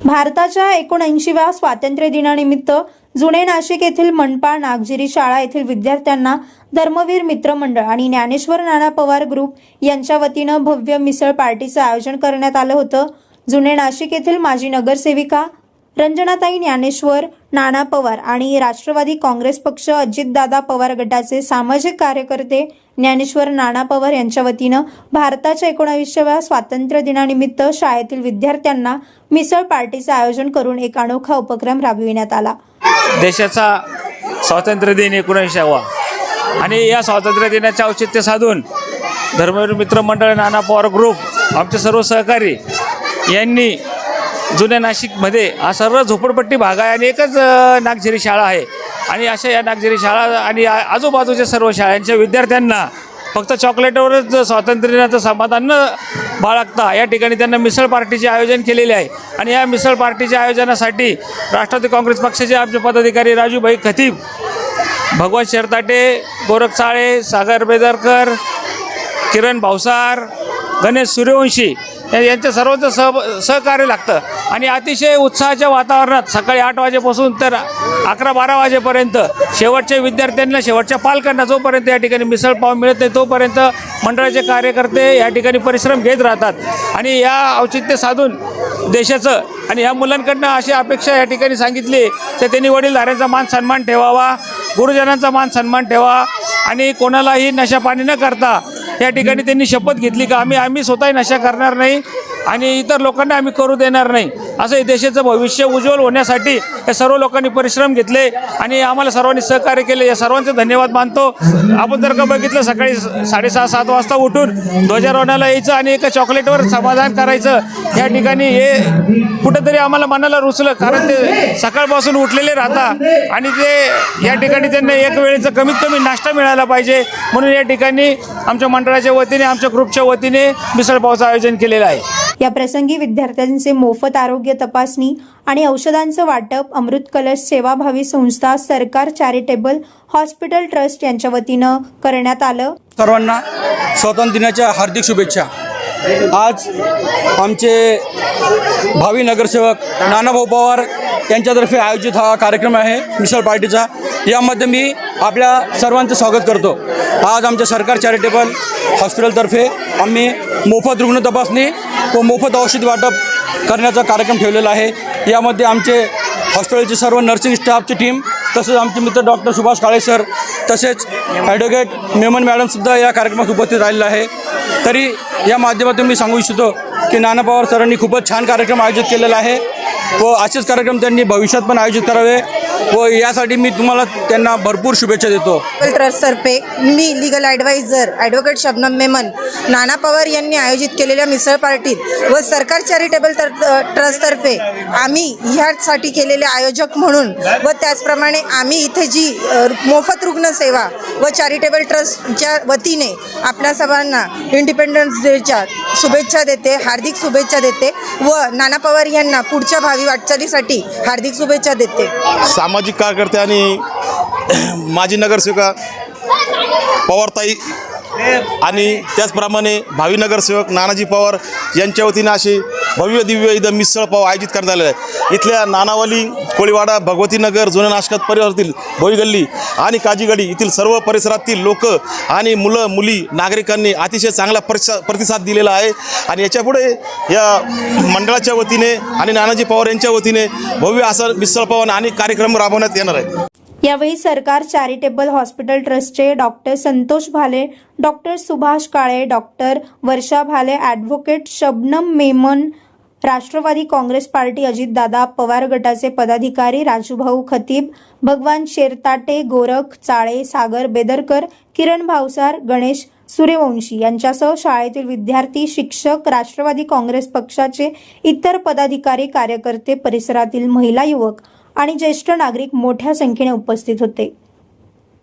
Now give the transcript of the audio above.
भारताच्या एकोणऐंशीव्या स्वातंत्र्य दिनानिमित्त जुने नाशिक येथील मनपा नागझिरी शाळा येथील विद्यार्थ्यांना धर्मवीर मित्र मंडळ आणि ज्ञानेश्वर नाना पवार ग्रुप यांच्या वतीनं भव्य मिसळ पार्टीचं आयोजन करण्यात आलं होतं. जुने नाशिक येथील माजी नगरसेविका रंजनाताई ज्ञानेश्वर नाना पवार आणि राष्ट्रवादी काँग्रेस पक्ष अजितदादा पवार गटाचे सामाजिक कार्यकर्ते ज्ञानेश्वर नाना पवार यांच्या वतीनं भारताच्या एकोणावीसव्या स्वातंत्र्य दिनानिमित्त शाळेतील विद्यार्थ्यांना मिसळ पार्टीचं आयोजन करून एक अनोखा उपक्रम राबविण्यात आला. देशाचा स्वातंत्र्य दिन एकोणऐंशावा आणि या स्वातंत्र्य दिनाचे औचित्य साधून धर्मवीर मित्र मंडळ नाना पवार ग्रुप आमचे सर्व सहकारी यांनी जुन्या नाशिकमध्ये हा सर्व झोपडपट्टी भाग आहे आणि एकच नागझिरी शाळा आहे. आणि अशा या नागझिरी शाळा आणि आजूबाजूच्या सर्व शाळांच्या विद्यार्थ्यांना फक्त चॉकलेटवरच स्वातंत्र्याचं समाधान न बाळगता या ठिकाणी त्यांना मिसळ पार्टीचे आयोजन केलेले आहे. आणि या मिसळ पार्टीच्या आयोजनासाठी राष्ट्रवादी काँग्रेस पक्षाचे आमचे पदाधिकारी राजूभाई खतीब भगवान शेरताटे गोरख साळे सागर बेदरकर किरण भावसार गणेश सूर्यवंशी यांचं सर्वांचं सह सहकार्य लागतं. आणि अतिशय उत्साहाच्या वातावरणात सकाळी आठ वाजेपासून तर अकरा बारा वाजेपर्यंत शेवटच्या विद्यार्थ्यांना शेवटच्या पालकांना जोपर्यंत या ठिकाणी मिसळ पाव मिळत नाही तोपर्यंत मंडळाचे कार्यकर्ते या ठिकाणी परिश्रम घेत राहतात. आणि या औचित्य साधून देशाचं आणि या मुलांकडनं अशी अपेक्षा या ठिकाणी सांगितली तर त्यांनी वडीलधाऱ्यांचा मान सन्मान ठेवावा गुरुजनांचा मान सन्मान ठेवा आणि कोणालाही नशापाणी न करता या ठिकाणी त्यांनी शपथ घेतली का? आम्ही आम्ही स्वतःही नशा करणार नाही. आणि इतर लोकांना आम्ही करू देणार नाही. असं हे देशाचं भविष्य उज्ज्वल होण्यासाठी या सर्व लोकांनी परिश्रम घेतले आणि आम्हाला सर्वांनी सहकार्य केले. या सर्वांचे धन्यवाद मानतो. आपण जर का बघितलं सकाळी साडेसहा सात वाजता उठून ध्वजारोहणाला यायचं आणि एका चॉकलेटवर समाधान करायचं. या ठिकाणी हे कुठंतरी आम्हाला मनाला रुचलं कारण ते सकाळपासून उठलेले राहता. आणि ते या ठिकाणी त्यांना एक वेळेचं कमीत कमी नाश्ता मिळाला पाहिजे. म्हणून या ठिकाणी आमच्या मंडळाच्या वतीने आमच्या ग्रुपच्या वतीने मिसळपावचं आयोजन केलेलं आहे. या प्रसंगी विद्यार्थ्यांचे मोफत आरोग्य तपासणी आणि औषधांचं वाटप अमृत कलश सेवाभावी संस्था सरकार चॅरिटेबल हॉस्पिटल ट्रस्ट यांच्या वतीनं करण्यात आलं. सर्वांना स्वातंत्र्य दिनाच्या हार्दिक शुभेच्छा. आज आमचे भावी नगरसेवक नानाभाऊ पवार यांच्यातर्फे आयोजित हा कार्यक्रम आहे मिसळ पार्टीचा. यामध्ये मी आपल्या सर्वांचं स्वागत करतो. आज आमच्या सरकार चॅरिटेबल हॉस्पिटलतर्फे आम्ही मोफत रुग्ण तपासणी व मोफत औषध वाटप करण्याचा कार्यक्रम ठेवलेला आहे. यामध्ये आमचे हॉस्पिटलचे सर्व नर्सिंग स्टाफची टीम तसेच आमचे मित्र डॉक्टर सुभाष काळे सर तसेच ॲडव्होकेट मेमन मॅडमसुद्धा या कार्यक्रमात उपस्थित राहिलेलं आहे. तरी या माध्यमातून मी सांगू इच्छितो की नाना पवार सरांनी खूपच छान कार्यक्रम आयोजित केलेला आहे व असेच कार्यक्रम त्यांनी भविष्यात पण आयोजित करावे. व यासाठी मी तुम्हाला त्यांना भरपूर शुभेच्छा देतो. ट्रस्टतर्फे मी legal adviser advocate Shabnam Memon Nana Pawar यांनी आयोजित केलेल्या मिसळ पार्टीत व सरकार चॅरिटेबल तर ट्रस्टतर्फे आम्ही ह्यासाठी केलेले आयोजक म्हणून व त्याचप्रमाणे आम्ही इथे जी मोफत रुग्णसेवा व चॅरिटेबल ट्रस्टच्या वतीने आपल्या सर्वांना इंडिपेंडन्स डेच्या शुभेच्छा देते हार्दिक शुभेच्छा देते व नाना पवार यांना पुढच्या भावी वाटचालीसाठी हार्दिक शुभेच्छा देते. सामाजिक कार्यकर्ते आणि माजी नगरसेविका पवारताई आणि त्याचप्रमाणे भावी नगरसेवक नानाजी पवार यांच्या वतीने अशी भव्य दिव्य इथं मिसळ पाव आयोजित करण्यात आलेला आहे. इथल्या नानावली कोळीवाडा भगवतीनगर जुन्या नाशकात परिसरातील भोईगल्ली आणि काजीगडी येथील सर्व परिसरातील लोक आणि मुलं मुली नागरिकांनी अतिशय चांगला परिसा प्रतिसाद दिलेला आहे. आणि याच्यापुढे या मंडळाच्या वतीने आणि नानाजी पवार यांच्या वतीने भव्य असं मिसळ पाव आणि कार्यक्रम राबवण्यात येणार आहे. यावेळी सरकार चॅरिटेबल हॉस्पिटल ट्रस्टचे doctor Santosh Bhale doctor Subhash Kale doctor Varsha Bhale advocate Shabnam Memon Rashtrawadi Congress party Ajitdada Pawar गटाचे पदाधिकारी राजूभाऊ खतीब भगवान शेरताटे गोरख चाळे सागर बेदरकर किरण भावसार गणेश सूर्यवंशी यांच्यासह शाळेतील विद्यार्थी शिक्षक राष्ट्रवादी काँग्रेस पक्षाचे इतर पदाधिकारी कार्यकर्ते परिसरातील महिला युवक आणि ज्येष्ठ नागरिक मोठ्या संख्येने उपस्थित होते.